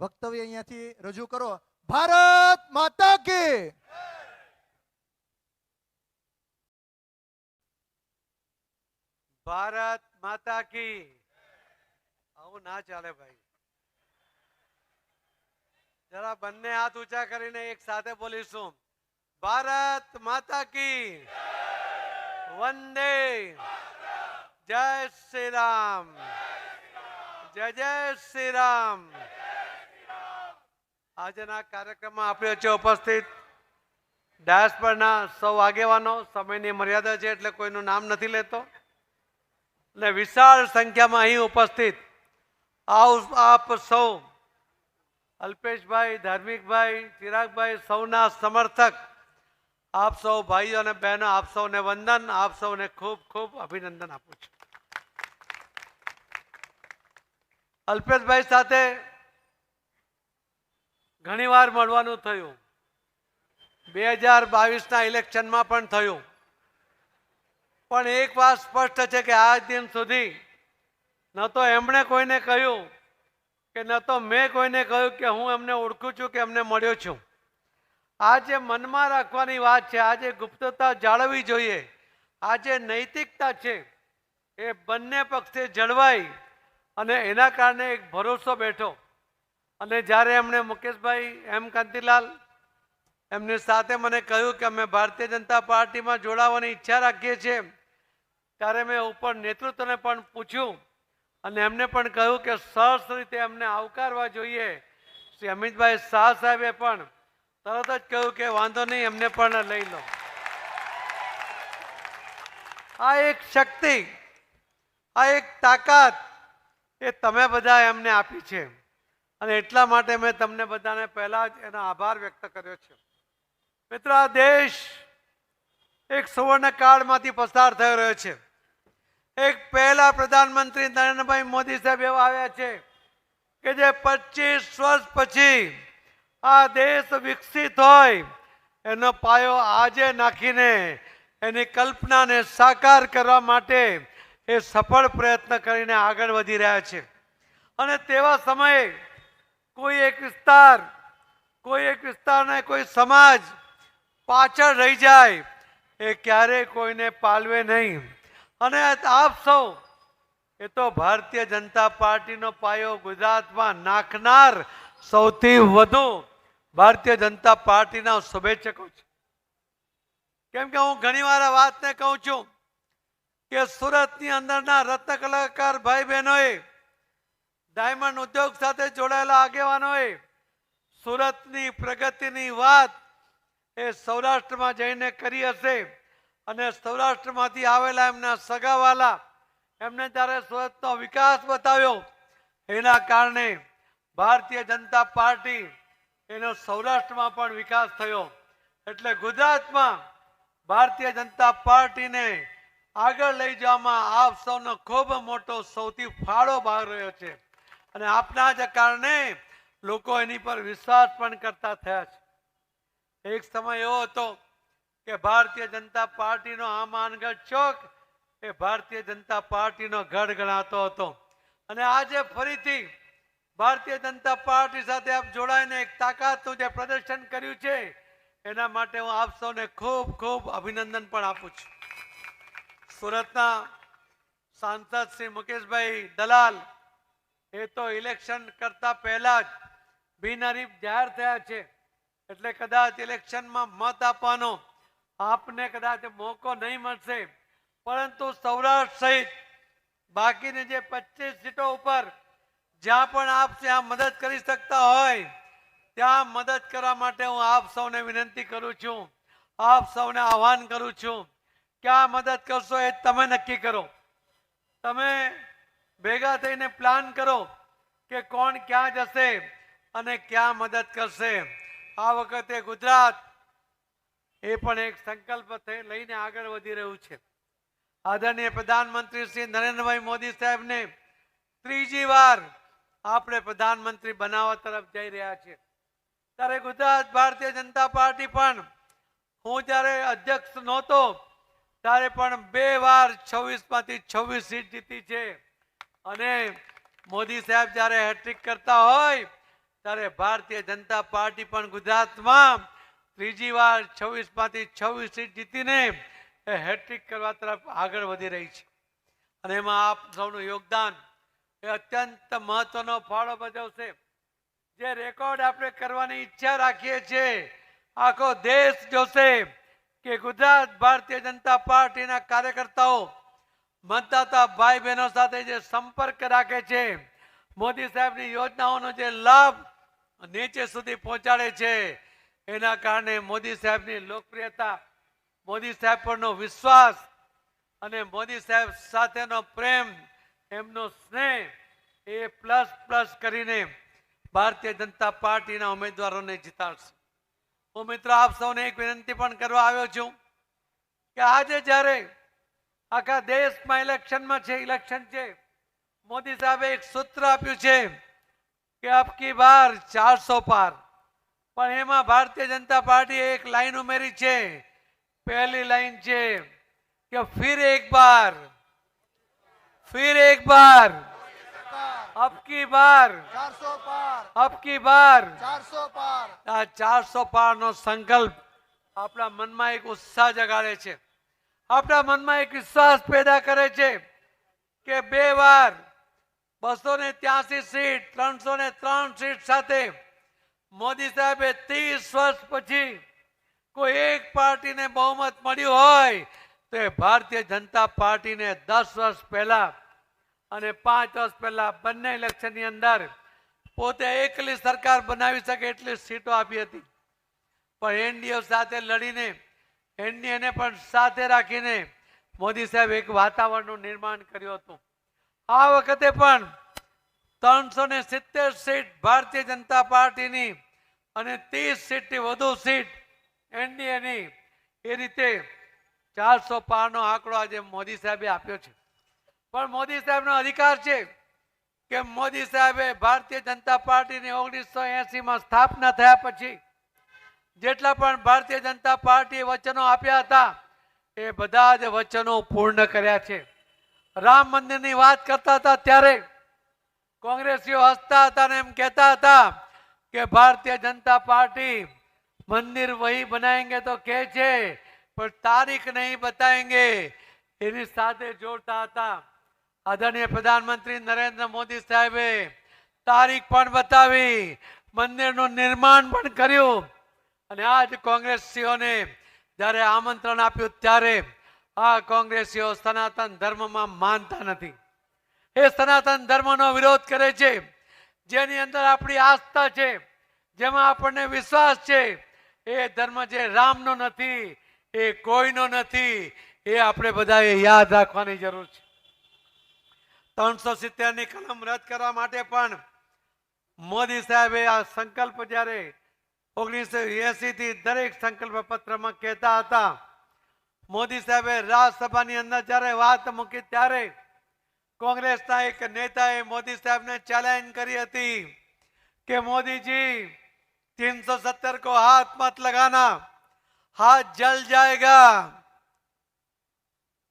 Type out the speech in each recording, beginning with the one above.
વક્તવ્ય અહીંયાથી રજૂ કરો. ભારત માતા કે! ભારત માતા કી! આવું ના ચાલે ભાઈ. જરા બંને હાથ ઊંચા કરીને એક સાથે બોલીશું. ભારત માતા કી! વંદે જય શ્રી રામ. જય જય શ્રી રામ. આજના કાર્યક્રમમાં આપણે વચ્ચે ઉપસ્થિત ડાયસ પરના સૌ આગેવાનો, સમયની મર્યાદા છે એટલે કોઈનું નામ નથી લેતો. અને વિશાળ સંખ્યામાં અહીં ઉપસ્થિત આપ સૌ, અલ્પેશભાઈ, ધાર્મિકભાઈ, ચિરાગભાઈ સૌના સમર્થક, આપ સૌ ભાઈઓ અને બહેનો, આપ સૌને વંદન, આપ સૌને ખૂબ ખૂબ અભિનંદન આપું છું. અલ્પેશભાઈ સાથે ઘણીવાર મળવાનું થયું. બે હજાર બાવીસના ઇલેક્શનમાં પણ થયું. પણ એક વાત સ્પષ્ટ છે કે આજ દિન સુધી ન તો એમણે કોઈને કહ્યું કે ન તો મેં કોઈને કહ્યું કે હું એમને ઓળખું છું કે એમને મળ્યો છું. આ જે મનમાં રાખવાની વાત છે આ જે ગુપ્તતા જાળવવી જોઈએ. આ જે નૈતિકતા છે, એ બંને પક્ષે જળવાઈ અને એના કારણે એક ભરોસો બેઠો. અને જ્યારે એમણે મુકેશભાઈ એમ કાંતિલાલ એમની સાથે મને કહ્યું કે અમે ભારતીય જનતા પાર્ટીમાં જોડાવાની ઈચ્છા રાખીએ છીએ, ત્યારે મેં ઉપર નેતૃત્વને પણ પૂછ્યું અને એમને પણ કહ્યું કે સરસ રીતે એમને આવકારવા જોઈએ. શ્રી અમિતભાઈ શાહ સાહેબે પણ તરત જ કહ્યું કે વાંધો નહીં, એમને પણ લઈ લો. આ એક શક્તિ, આ એક તાકાત એ તમે બધા એમને આપી છે. અને એટલા માટે મેં તમને બધાને પહેલા જ એનો આભાર વ્યક્ત કર્યો છે. મિત્રો, આ દેશ એક સુવર્ણ કાળમાંથી પસાર થઈ રહ્યો છે. એક પહેલા પ્રધાનમંત્રી નરેન્દ્રભાઈ મોદી સાહેબ એવા આવ્યા છે કે જે પચીસ વર્ષ પછી આ દેશ વિકસિત હોય, એનો પાયો આજે નાખીને એની કલ્પનાને સાકાર કરવા માટે એ સફળ પ્રયત્ન કરીને આગળ વધી રહ્યા છે. અને તેવા સમયે કોઈ એક વિસ્તાર, કોઈ એક વિસ્તારને કોઈ સમાજ પાછળ રહી જાય, એ ક્યારેય કોઈને પાલવે નહીં. અને આપ સૌ, એ તો ભારતીય જનતા પાર્ટીનો પાયો ગુજરાતમાં નાખનાર સૌથી વધુ ભારતીય જનતા પાર્ટીના શુભેચ્છકો છે. કેમ કે હું ઘણી વાર વાતને કહું છું કે સુરતની અંદરના રત્ન કલાકાર ભાઈ બહેનોએ ડાયમંડ ઉદ્યોગ સાથે જોડાયેલા આગેવાનોએ સુરતની પ્રગતિની વાત એ સૌરાષ્ટ્રમાં જઈને કરી હશે અને સૌરાષ્ટ્રમાંથી આવેલા એમના સગાવાલા એમને જ્યારે સુરતનો વિકાસ બતાવ્યો. એના કારણે ભારતીય જનતા પાર્ટી એનો સૌરાષ્ટ્રમાં પણ વિકાસ થયો. એટલે ગુજરાતમાં ભારતીય જનતા પાર્ટીને આગળ લઈ જવામાં આપ સૌનો ખૂબ મોટો સૌથી ફાળો ભાગ રહ્યો છે. અને આપના જ કારણે લોકો એની પર વિશ્વાસ પણ કરતા થયા છે. એક સમય એવો હતો કે ભારતીય જનતા પાર્ટીનો આ માનગઢ ચોક એ ભારતીય જનતા પાર્ટીનો ગઢ ગણાતો હતો. અને આજે ફરીથી ભારતીય જનતા પાર્ટી સાથે આપ જોડાઈને એક તાકાતનું જે પ્રદર્શન કર્યું છે, એના માટે હું આપ સૌને ખૂબ ખૂબ અભિનંદન પણ આપું છું. સુરતના સાંસદ શ્રી મુકેશભાઈ દલાલ એ તો ઇલેક્શન કરતા પહેલા જ બિનહરીફ જાહેર થયા છે. એટલે કદાચ ઇલેક્શનમાં મત આપવાનો આપને કદાચ મોકો નહીં મળશે. પરંતુ સૌરાષ્ટ્ર સહિત બાકીની જે પચીસ સીટો ઉપર જ્યાં પણ આપ ત્યાં મદદ કરી શકતા હોય, ત્યાં મદદ કરવા માટે હું આપ સૌને વિનંતી કરું છું. આપ સૌને આહવાન કરું છું ક્યાં મદદ કરશો એ તમે નક્કી કરો. તમે ભેગા થઈને પ્લાન કરો કે કોણ ક્યાં જશે અને ક્યાં મદદ કરશે. આ વખતે ગુજરાત એ પણ એક સંકલ્પ થઈ લઈને આગળ વધી રહ્યું છે. આદરણીય પ્રધાનમંત્રી શ્રી નરેન્દ્રભાઈ મોદી સાહેબને ત્રીજી વાર આપણે પ્રધાનમંત્રી બનાવવા તરફ જઈ રહ્યા છે ત્યારે ગુજરાત ભારતીય જનતા પાર્ટી પણ હું જ્યારે અધ્યક્ષ નહોતો, ત્યારે પણ બે વાર છવ્વીસમાંથી છવ્વીસ સીટ જીતી છે. અને મોદી સાહેબ જ્યારે હેટ્રિક કરતા હોય, ત્યારે ભારતીય જનતા પાર્ટી પણ ગુજરાતમાં ત્રીજી વાર છવ્વીસમાંથી છવ્વીસ સીટ જીતીને એ હેટ્રિક કરવા તરફ આગળ વધી રહી છે. અને એમાં આપ સૌનું યોગદાન એ અત્યંત મહત્વનો ફાળો ભજવશે. જે રેકોર્ડ આપણે કરવાની ઈચ્છા રાખીએ છીએ, આખો દેશ જોશે કે ગુજરાત ભારતીય જનતા પાર્ટીના કાર્યકર્તાઓ મતદાતા ભાઈ બહેનો સાથે જે સંપર્ક રાખે છે, મોદી સાહેબની યોજનાઓનો જે લાભ નીચે સુધી પહોંચાડે છે, એના કારણે મોદી સાહેબની લોકપ્રિયતા, મોદી સાહેબ પરનો વિશ્વાસ અને મોદી સાહેબ સાથેનો પ્રેમ, એમનો સ્નેહ, એ પ્લસ પ્લસ કરીને ભારતીય જનતા પાર્ટીના ઉમેદવારોને જીતાડશે. હું મિત્રો, આપ સૌને એક વિનંતી પણ કરવા આવ્યો છું કે આજે જ્યારે આખા દેશમાં ઇલેક્શનમાં છે ઇલેક્શન છે મોદી સાહેબે એક સૂત્ર આપ્યું છે કે આપકી બાર ચારસો પાર. પણ એમાં ભારતીય જનતા પાર્ટીએ એક લાઈન ઉમેરી છે. પહેલી લાઈન છે કે ફિર એક બાર. ફિર એક બાર. અબકી બાર ચારસો પાર. અબકી બાર ચારસો પાર. આ ચારસો પાર નો સંકલ્પ આપણા મનમાં એક ઉત્સાહ જગાડે છે. આપણા મનમાં એક વિશ્વાસ પેદા કરે છે કે બે વાર બસો ને ત્યાસી સીટ ત્રણસો ને ત્રણ સીટ સાથે મોદી સાહેબે ત્રીસ વર્ષ પછી કોઈ એક પાર્ટીને બહુમત મળ્યું હોય તો એ ભારતીય જનતા પાર્ટીને દસ વર્ષ પહેલા અને પાંચ વર્ષ પહેલા બંને ઇલેક્શનની અંદર પોતે એકલી સરકાર બનાવી શકે એટલી સીટો આપી હતી. પણ એનડીઓ સાથે લડીને એનડીએને પણ સાથે રાખીને મોદી સાહેબ એક વાતાવરણનું નિર્માણ કર્યું હતું. આ વખતે પણ ત્રણસો ને સિત્તેર સીટ ભારતીય જનતા પાર્ટીની અને ત્રીસ સીટથી વધુ સીટ એનડીએની એ રીતે ચારસો પારનો આંકડો આજે મોદી સાહેબે આપ્યો છે. પણ મોદી સાહેબનો અધિકાર છે કે મોદી સાહેબે ભારતીય જનતા પાર્ટીની ઓગણીસો એસીમાં સ્થાપના થયા પછી જેટલા પણ ભારતીય જનતા પાર્ટીએ વચનો આપ્યા હતા, એ બધા જ વચનો પૂર્ણ કર્યા છે. રામ મંદિરની વાત કરતા હતા ત્યારે કોંગ્રેસીઓ હસતા હતા અને એમ કહેતા હતા કે ભારતીય જનતા પાર્ટી મંદિર વહી બનાવેંગે તો કહે છે, પણ તારીખ નહીં બતાવેંગે એની સાથે જોડતા હતા. આદરણીય પ્રધાનમંત્રી નરેન્દ્ર મોદી સાહેબે તારીખ પણ બતાવી, મંદિરનું નિર્માણ પણ કર્યું. અને આજ કોંગ્રેસીઓને જ્યારે આમંત્રણ આપ્યું ત્યારે આ કોંગ્રેસીઓ સનાતન ધર્મમાં માનતા નથી. એ સનાતન ધર્મનો વિરોધ કરે છે. જેની અંદર આપણી આસ્થા છે, જેમાં આપણને વિશ્વાસ છે, એ ધર્મ જે રામનો નથી, એ કોઈનો નથી, એ આપણે બધાએ યાદ રાખવાની જરૂર છે. ત્રણસો સિત્તેરની કલમ રદ કરવા માટે પણ મોદી સાહેબે આ સંકલ્પ જ્યારે ઓગણીસો એસી થી દરેક સંકલ્પ પત્રમાં કહેતા હતા મોદી સાહેબે રાજ્યસભાની અંદર જ્યારે વાત મૂકી ત્યારે કોંગ્રેસના એક નેતાએ મોદી સાહેબને ચેલેન્જ કરી હતી કે મોદીજી तीन सौ सत्तर को हाथ मत लगाना हाथ जल जाएगा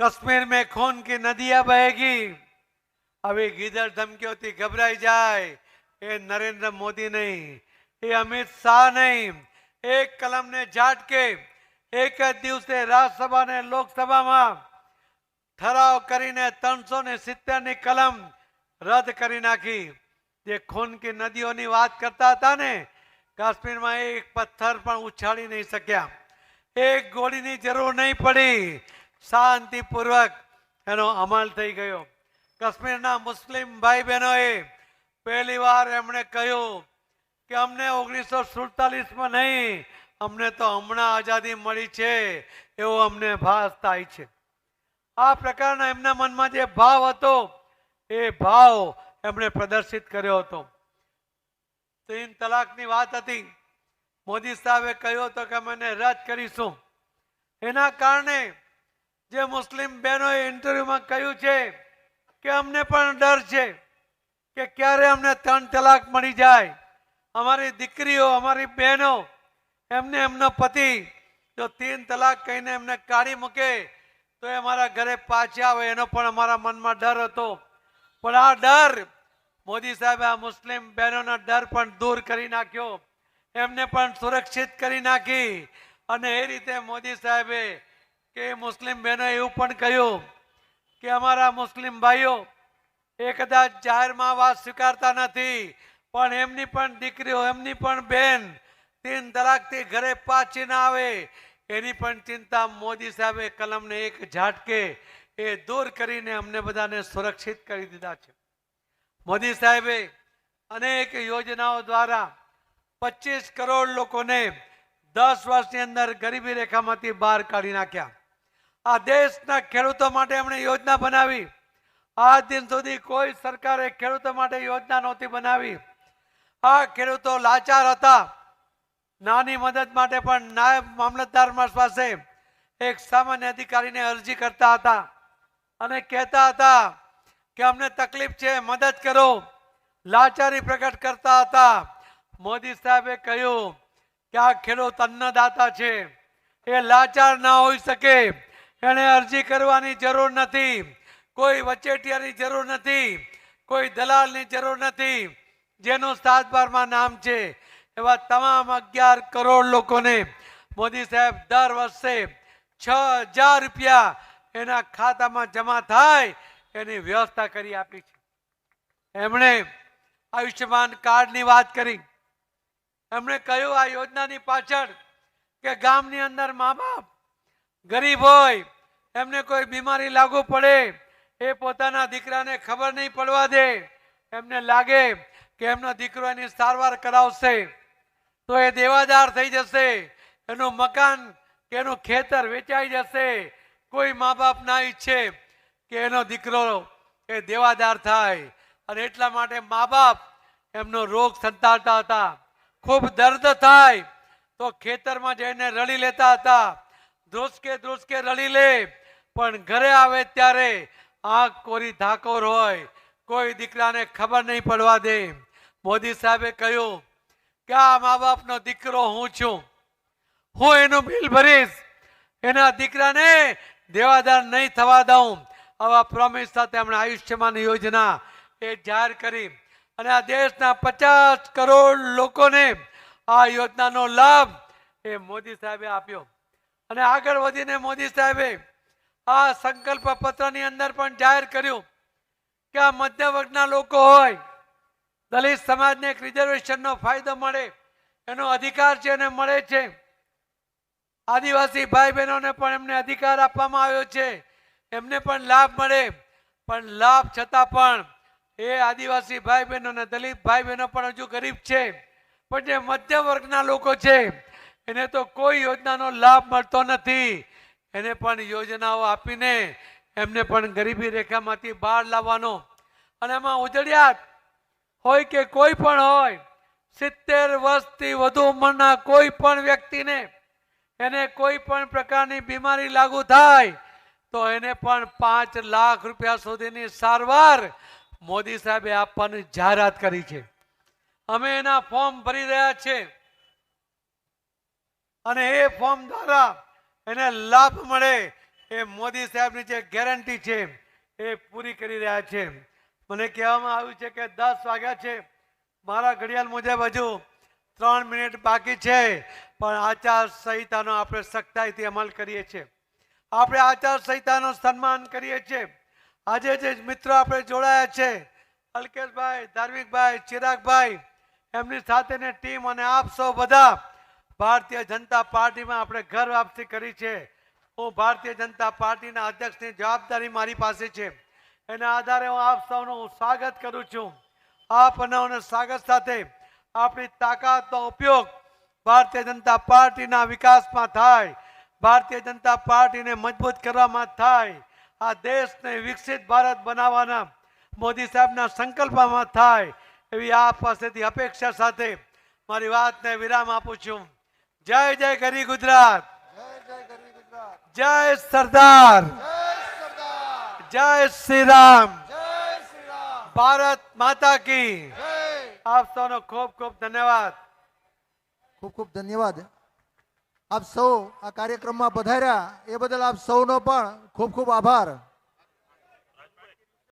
कश्मीर में खून की नदियां बहेगी अभी गीदड़ धमकियों घबराई जाए ये नरेंद्र मोदी नहीं એ અમિત શાહ નહીં. એક કલમને ઝાટકે, એક જ દિવસે રાજ્યસભા અને લોકસભામાં ઠરાવ કરીને ત્રણસો ને સિત્તેરની કલમ રદ કરી નાખી. જે ખૂન કે નદીઓની વાત કરતા હતા ને, કાશ્મીરમાં એક પથ્થર પણ ઉછાળી નહીં શક્યા. એક ગોળીની જરૂર નહીં પડી. શાંતિપૂર્વક એનો અમલ થઈ ગયો. કાશ્મીરના મુસ્લિમ ભાઈ બહેનોએ પહેલી વાર એમણે કહ્યું કે અમને ઓગણીસો સુડતાલીસમાં નહીં, અમને તો હમણાં આઝાદી મળી છે, એવો અમને ભાસ થાય છે. આ પ્રકારના એમના મનમાં જે ભાવ હતો, એ ભાવ એમણે પ્રદર્શિત કર્યો હતો. ત્રણ તલાકની વાત હતી. મોદી સાહેબે કહ્યું હતું કે અમે રદ કરીશું. એના કારણે જે મુસ્લિમ બહેનોએ ઇન્ટરવ્યુમાં કહ્યું છે કે અમને પણ ડર છે કે ક્યારે અમને ત્રણ તલાક મળી જાય. અમારી દીકરીઓ, અમારી બહેનો, એમને એમનો પતિ જો તીન તલાક કહીને એમને કાઢી મૂકે, તો એ અમારા ઘરે પાછા આવે, એનો પણ અમારા મનમાં ડર હતો. પણ આ ડર, મોદી સાહેબે આ મુસ્લિમ બહેનોનો ડર પણ દૂર કરી નાખ્યો. એમને પણ સુરક્ષિત કરી નાખી. અને એ રીતે મોદી સાહેબે કે મુસ્લિમ બહેનો એવું પણ કહ્યું કે અમારા મુસ્લિમ ભાઈઓ, એ કદાચ જાહેરમાં વાત સ્વીકારતા નથી પણ એમની પણ દીકરીઓ, એમની પણ બેન તીન તલાકથી ઘરે પાછી ના આવે. એની પણ ચિંતા મોદી સાહેબે કલમને એક ઝાટકે એ દૂર કરીને અમને બધાને સુરક્ષિત કરી દીધા છે. મોદી સાહેબે અનેક યોજનાઓ દ્વારા પચીસ કરોડ લોકોને દસ વર્ષની અંદર ગરીબી રેખામાંથી બહાર કાઢી નાખ્યા. આ દેશના ખેડૂતો માટે એમણે યોજના બનાવી. આજ દિન સુધી કોઈ સરકારે ખેડૂતો માટે યોજના નહોતી બનાવી. આ ખેડૂતો લાચાર હતા. નાની મદદ માટે પણ નાયબ મામલતદાર પાસે એક સામાન્ય અધિકારીને અરજી કરતા હતા અને કહેતા હતા કે અમને તકલીફ છે, મદદ કરો. લાચારી પ્રગટ કરતા હતા. મોદી સાહેબે કહ્યું કે આ ખેડૂત અન્નદાતા છે. એ લાચાર ના હોઈ શકે. એને અરજી કરવાની જરૂર નથી. કોઈ વચેટિયાની જરૂર નથી. કોઈ દલાલની જરૂર નથી. જેનું સાત બારમાં નામ છે, એવા તમામ અગિયાર કરોડ લોકોને મોદી સાહેબ દર વર્ષે છ હજાર રૂપિયા એના ખાતામાં જમા થાય એની વ્યવસ્થા કરી આપી છે. એમણે આયુષ્યમાન કાર્ડની વાત કરી. એમણે કહ્યું આ યોજનાની પાછળ કે ગામની અંદર મા બાપ ગરીબ હોય, એમને કોઈ બીમારી લાગુ પડે, એ પોતાના દીકરાને ખબર નહીં પડવા દે, એમને લાગે કે એમનો દીકરો એની સારવાર કરાવશે, તો એ દેવાદાર થઈ જશે, એનું મકાન કે એનું ખેતર વેચાઈ જશે. કોઈ મા બાપ ના ઈચ્છે કે એનો દીકરો એ દેવાદાર થાય. અને એટલા માટે મા બાપ એમનો રોગ સંતાડતા હતા. ખૂબ દર્દ થાય. તો ખેતરમાં જઈને રડી લેતા હતા. ધ્રુસકે ધ્રુસકે રડી લે. પણ ઘરે આવે ત્યારે આંખ કોરી ધાકોર હોય. કોઈ દીકરાને ખબર નહીં પડવા દે. મોદી સાહેબે કહ્યું કે આ મા બાપનો દીકરો હું છું. હું એનું બિલ ભરીશ. એના દીકરાને દેવાદાર નહીં થવા દઉં. આવા પ્રોમિસ સાથે એમણે આયુષ્યમાન યોજના એ જાહેર કરી. અને આ દેશના પચાસ કરોડ લોકોને આ યોજનાનો લાભ એ મોદી સાહેબે આપ્યો. અને આગળ વધીને મોદી સાહેબે આ સંકલ્પ પત્રની અંદર પણ જાહેર કર્યું કે આ મધ્ય વર્ગના લોકો હોય દલિત સમાજને એક રિઝર્વેશનનો ફાયદો મળે, એનો અધિકાર છે એને મળે છે. આદિવાસી ભાઈ બહેનોને પણ એમને અધિકાર આપવામાં આવ્યો છે. એમને પણ લાભ મળે, પણ લાભ છતાં પણ એ આદિવાસી ભાઈ બહેનો અને દલિત ભાઈ બહેનો પણ હજુ ગરીબ છે. પણ જે મધ્યમ વર્ગના લોકો છે, એને તો કોઈ યોજનાનો લાભ મળતો નથી. એને પણ યોજનાઓ આપીને એમને પણ ગરીબી રેખામાંથી બહાર લાવવાનો. અને એમાં ઉજળિયાત હોય કે કોઈ પણ હોય, સિત્તેર વર્ષથી વધુ ઉંમરના કોઈ પણ વ્યક્તિને એને કોઈ પણ પ્રકારની બીમારી લાગુ થાય, તો એને પણ પાંચ લાખ રૂપિયા સુધીની સારવાર મોદી સાહેબે આપવાની જાહેરાત કરી છે. અમે એના ફોર્મ ભરી રહ્યા છે. અને એ ફોર્મ દ્વારા એને લાભ મળે, એ મોદી સાહેબની જે ગેરંટી છે, એ પૂરી કરી રહ્યા છે. મને કહેવામાં આવ્યું છે કે દસ વાગ્યા છે. મારા ઘડિયાળ મુજબ હજુ ત્રણ મિનિટ બાકી છે. પણ આચાર સંહિતાનો આપણે સખ્તાઈથી અમલ કરીએ છીએ. આપણે આચાર સંહિતાનો સન્માન કરીએ છીએ. આજે જે મિત્રો આપણે જોડાયા છે, અલ્કેશભાઈ, ધાર્મિકભાઈ, ચિરાગભાઈ, એમની સાથેની ટીમ અને આપ સૌ બધા ભારતીય જનતા પાર્ટીમાં આપણે ઘર વાપસી કરી છે. હું ભારતીય જનતા પાર્ટીના અધ્યક્ષની જવાબદારી મારી પાસે છે. એના આધારે હું આપ સૌનું સ્વાગત કરું છું. આપ અને સ્વાગત સાથે આપણી તાકાતનો ઉપયોગ ભારતીય જનતા પાર્ટીના વિકાસમાં થાય ભારતીય જનતા પાર્ટીને મજબૂત કરવામાં થાય આ દેશને વિકસિત ભારત બનાવવાના મોદી સાહેબના સંકલ્પમાં થાય એવી આપ પાસેથી અપેક્ષા સાથે મારી વાતને વિરામ આપું છું. જય જય ગરી ગુજરાત. જય જય ગુજરાત. જય સરદાર. જય સરદાર જય શ્રી રામ જય શ્રી રામ ભારત માતા કી જય આપ સૌનો ખૂબ ખૂબ ધન્યવાદ ખૂબ ખૂબ ધન્યવાદ આપ સૌ આ કાર્યક્રમમાં પધાર્યા એ બદલ આપ સૌનો પણ ખૂબ ખૂબ આભાર